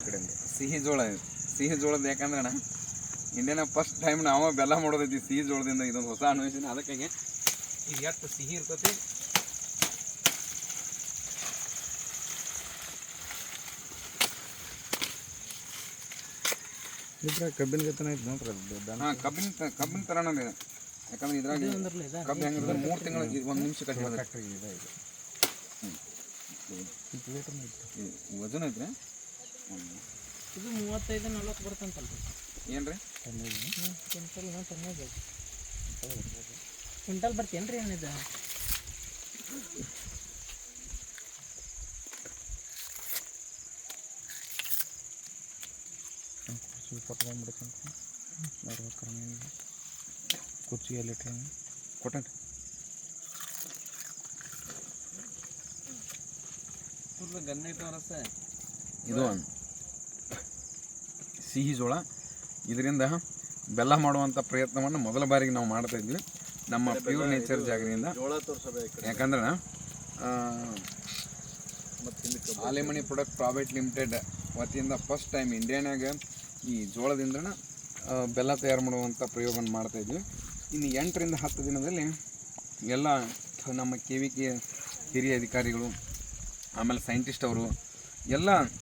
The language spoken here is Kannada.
ಕಡೆಯಿಂದ. ಸಿಹಿ ಜೋಳ ಸಿಹಿ ಜೋಳದ ಯಾಕಂದ್ರೆ ಅಣ್ಣ ಇಂಡಿಯಾನ ಫಸ್ಟ್ ಟೈಮ್ ನಾವು ಬೆಲ್ಲ ಮಾಡೋದೈತಿ ಸಿಹಿ ಜೋಳದಿಂದ ಇದೊಂದು ಹೊಸ ಅನ್ವೇಷಣೆ. ಅದಕ್ಕಾಗಿ ಈಗ ಎಷ್ಟು ಸಿಹಿ ಇರ್ತತಿ. ಇದ್ರ ಕಬ್ಬಿನ ಗತನ ಐತೆ ನೋಡ್ರಿ. ಹಾಂ ಕಬ್ಬಿನ ತ- ಕಬ್ಬಿನ ಥರನ ಇದೆ. ಯಾಕಂದ್ರೆ ಇದ್ರಾಗ ಕಬ್ಬು ಹೆಂಗಿರ್ತದೆ ಮೂರು ತಿಂಗಳು ಒಂದು ನಿಮಿಷ ಲೀಟರ್ ಐತೆ. ವಜನ್ ಐತ್ರಿ? ಇದು ಮೂವತ್ತೈದು ನಲ್ವತ್ತು ಬರ್ತಂತಲ್ಲ ಏನು ರೀ. ಕ್ವಿಂಟಲ್ ಹಾಂ ಚೆನ್ನಾಗಿ ಕ್ವಿಂಟಲ್ ಬರ್ತೇನು ರೀ ಏನಿದೆ ಕುರ್ಚಿ ಕೊಟ್ಕೊಂಡ್ಬಿಡ್ತೀನಿ ಬರ್ಬೇಕಾರೆ ನೀವು ಕುರ್ಚಿ ಇದು ಸಿಹಿ ಜೋಳ. ಇದರಿಂದ ಬೆಲ್ಲ ಮಾಡುವಂಥ ಪ್ರಯತ್ನವನ್ನು ಮೊದಲ ಬಾರಿಗೆ ನಾವು ಮಾಡ್ತಾ ಇದ್ವಿ. ನಮ್ಮ ಪ್ಯೂರ್ ನೇಚರ್ ಜಾಗದಿಂದ. ಯಾಕಂದ್ರೆ ಆಲೆಮಣಿ ಪ್ರೊಡಕ್ಟ್ ಪ್ರೈವೇಟ್ ಲಿಮಿಟೆಡ್ ವತಿಯಿಂದ ಫಸ್ಟ್ ಟೈಮ್ ಇಂಡಿಯಾನಾಗ ಈ ಜೋಳದಿಂದನ ಬೆಲ್ಲ ತಯಾರು ಮಾಡುವಂಥ ಪ್ರಯೋಗವನ್ನು ಮಾಡ್ತಾ ಇದ್ವಿ. ಇನ್ನು ಎಂಟರಿಂದ ಹತ್ತು ದಿನದಲ್ಲಿ ಎಲ್ಲ ನಮ್ಮ ಕೆ ವಿ ಕೆ ಹಿರಿಯ ಅಧಿಕಾರಿಗಳು ಆಮೇಲೆ ಸೈಂಟಿಸ್ಟ್ ಅವರು ಎಲ್ಲ